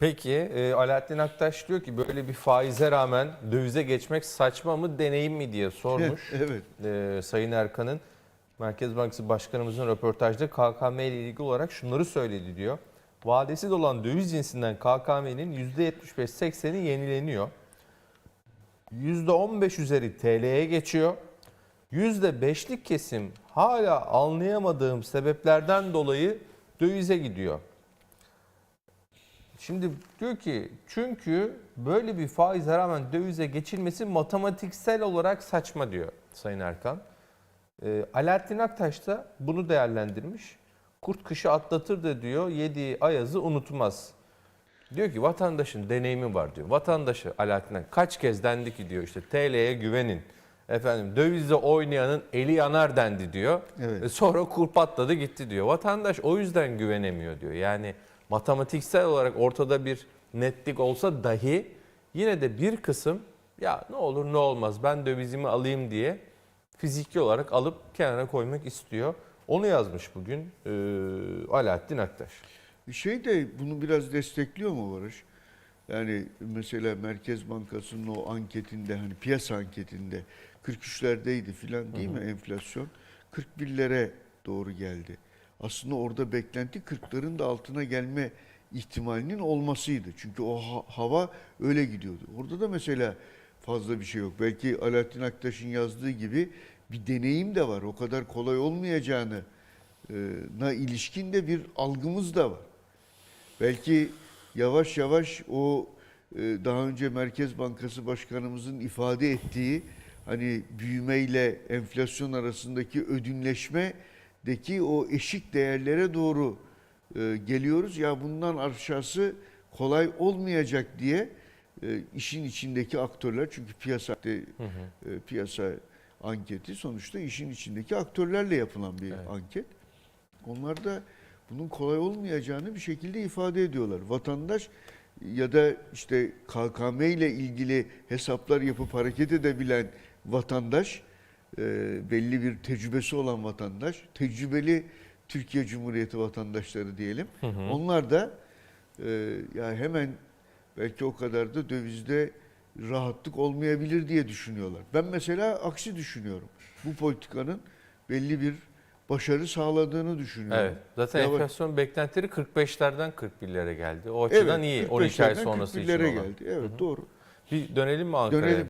Peki e, Alaaddin Aktaş diyor ki böyle bir faize rağmen dövize geçmek saçma mı deneyim mi diye sormuş. evet. e, Sayın Erkan'ın Merkez Bankası Başkanımızın röportajda KKM ile ilgili olarak şunları söyledi diyor. Vadesi dolan döviz cinsinden KKM'nin %75-80'i yenileniyor. %15 üzeri TL'ye geçiyor. %5'lik kesim hala anlayamadığım sebeplerden dolayı dövize gidiyor. Şimdi diyor ki çünkü böyle bir faize rağmen dövize geçilmesi matematiksel olarak saçma diyor Sayın Erkan. Ee, Alaaddin Aktaş da bunu değerlendirmiş. Kurt kışı atlatır da diyor yediği ayazı unutmaz. Diyor ki vatandaşın deneyimi var diyor. Vatandaşı Alaaddin Aktaş kaç kez dendi ki diyor işte TL'ye güvenin. Efendim dövizle oynayanın eli yanar dendi diyor. Evet. E sonra kur patladı gitti diyor. Vatandaş o yüzden güvenemiyor diyor. Yani matematiksel olarak ortada bir netlik olsa dahi yine de bir kısım ya ne olur ne olmaz ben dövizimi alayım diye fiziki olarak alıp kenara koymak istiyor. Onu yazmış bugün e, Alaaddin Aktaş. Şey de bunu biraz destekliyor mu Barış? Yani mesela Merkez Bankası'nın o anketinde hani piyasa anketinde 43'lerdeydi filan değil mi enflasyon? 41'lere doğru geldi. Aslında orada beklenti 40'ların da altına gelme ihtimalinin olmasıydı. Çünkü o ha- hava öyle gidiyordu. Orada da mesela fazla bir şey yok. Belki Alaaddin Aktaş'ın yazdığı gibi bir deneyim de var. O kadar kolay olmayacağını e, na ilişkin de bir algımız da var. Belki yavaş yavaş o e, daha önce Merkez Bankası Başkanımızın ifade ettiği hani büyümeyle enflasyon arasındaki ödünleşmedeki o eşik değerlere doğru e, geliyoruz. Ya bundan aşağısı kolay olmayacak diye e, işin içindeki aktörler çünkü piyasa e, piyasa anketi sonuçta işin içindeki aktörlerle yapılan bir Evet. anket. Onlar da bunun kolay olmayacağını bir şekilde ifade ediyorlar. Vatandaş ya da işte KKM ile ilgili hesaplar yapıp hareket edebilen vatandaş, e, belli bir tecrübesi olan vatandaş, tecrübeli Türkiye Cumhuriyeti vatandaşları diyelim. Onlar da e, ya hemen belki o kadar da dövizde rahatlık olmayabilir diye düşünüyorlar. Ben mesela aksi düşünüyorum. Bu politikanın belli bir başarı sağladığını düşünüyorum. Evet. Zaten Yavaş- enflasyon beklentileri 45'lerden 41'lere geldi. O açıdan iyi. 12 ay 45'lerden sonrası için 41'lere olan. geldi. Evet doğru. Bir dönelim mi Ankara'ya? Dönelim.